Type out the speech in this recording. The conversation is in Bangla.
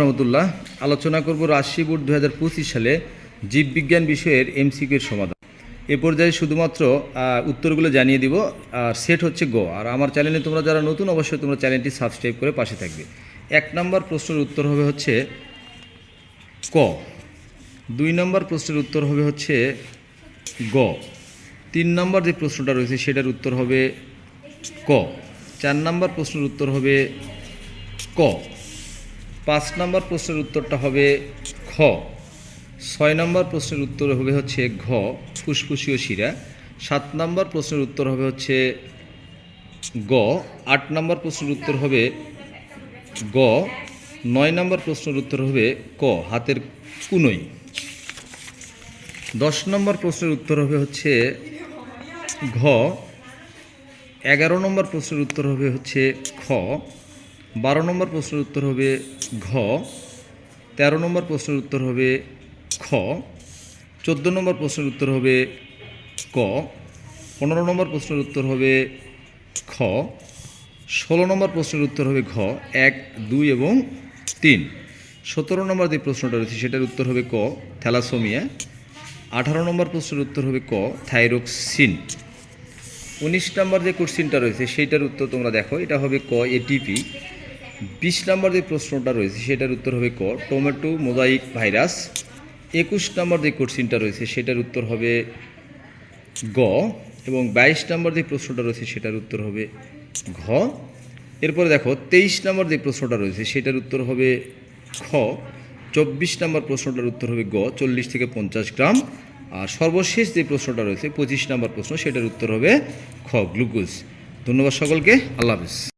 রহমতুল্লাহ আলোচনা করব রাজশাহী বোর্ড দু হাজার পঁচিশ সালে জীববিজ্ঞান বিষয়ের এমসিকিউর সমাধান। এ পর্যায়ে শুধুমাত্র উত্তরগুলো জানিয়ে দিব, আর সেট হচ্ছে গ আর আমার চ্যানেলে তোমরা যারা নতুন, অবশ্যই তোমরা চ্যানেলটি সাবস্ক্রাইব করে পাশে থাকবে। এক নম্বর প্রশ্নের উত্তর হবে হচ্ছে ক। দুই নম্বর প্রশ্নের উত্তর হবে হচ্ছে গ। তিন নম্বর যে প্রশ্নটা রয়েছে, সেটার উত্তর হবে ক। চার নম্বর প্রশ্নের উত্তর হবে ক। পাঁচ নম্বর প্রশ্নের উত্তরটা হবে খ ছয় নম্বর প্রশ্নের উত্তর হবে হচ্ছে ঘ ফুসফুসীয় শিরা। সাত নম্বর প্রশ্নের উত্তর হবে হচ্ছে গ। আট নম্বর প্রশ্নের উত্তর হবে গ। নয় নম্বর প্রশ্নের উত্তর হবে ক, হাতের কুনই। দশ নম্বর প্রশ্নের উত্তর হবে হচ্ছে ঘ। এগারো নম্বর প্রশ্নের উত্তর হবে হচ্ছে খ। বারো নম্বর প্রশ্নের উত্তর হবে ঘ, তেরো নম্বর প্রশ্নের উত্তর হবে খ, চোদ্দ নম্বর প্রশ্নের উত্তর হবে ক, পনেরো নম্বর প্রশ্নের উত্তর হবে খ, ষোলো নম্বর প্রশ্নের উত্তর হবে ঘ, এক, দুই এবং তিন। সতেরো নম্বর যে প্রশ্নটা রয়েছে, সেটার উত্তর হবে ক, থ্যালাসোমিয়া। আঠারো নম্বর প্রশ্নের উত্তর হবে ক, থাইরোক্সিন। উনিশ নম্বর যে কোশ্চিনটা রয়েছে, সেইটার উত্তর তোমরা দেখো। এটা হবে ক এটিপি বিশ নম্বর যে প্রশ্নটা রয়েছে, সেটার উত্তর হবে ক, টমেটো মোজাইক ভাইরাস। একুশ নম্বর যে কোশ্চিনটা রয়েছে, সেটার উত্তর হবে গ এবং বাইশ নম্বর যে প্রশ্নটা রয়েছে, সেটার উত্তর হবে ঘ। এরপরে দেখো, তেইশ নম্বর যে প্রশ্নটা রয়েছে, সেটার উত্তর হবে খ। চব্বিশ নম্বর প্রশ্নটার উত্তর হবে গ, চল্লিশ থেকে পঞ্চাশ গ্রাম। আর সর্বশেষ যে প্রশ্নটা রয়েছে, পঁচিশ নম্বর প্রশ্ন, সেটার উত্তর হবে খ, গ্লুকোজ। ধন্যবাদ সকলকে, আল্লাহ হাফিজ।